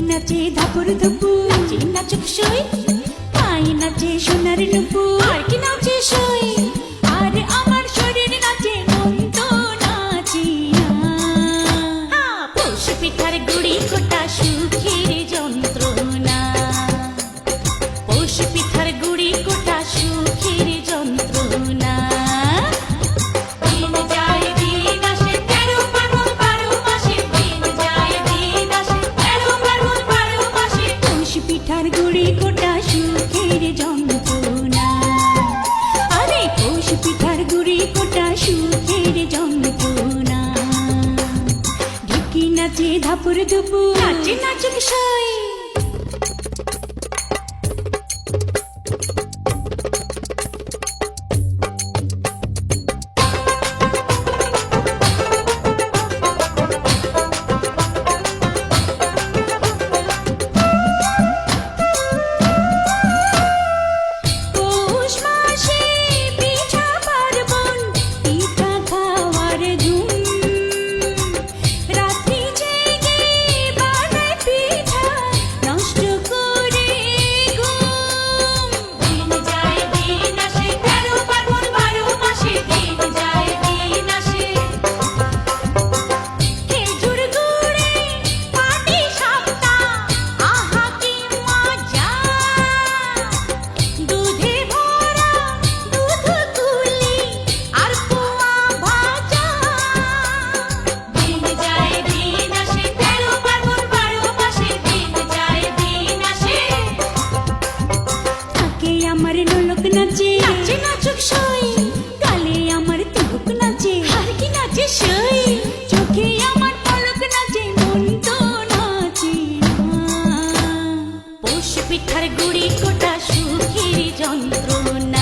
নাচে ধাপুর ধুপু নাচুক সই পায়ে নাচে সোনার নুপুর আর কি নাচে সই? ধাপুর ধুপু নাচে নাচে সয় আমার লোলক নাচে। নাচে নাচুক সই। গালে আমার তুলুক নাচে। আর কি নাচে সই? চোখে আমার পলক নাচে মন তো নাচে না। পিঠার গুড়ি কোটা সুখীর যন্ত্রণা।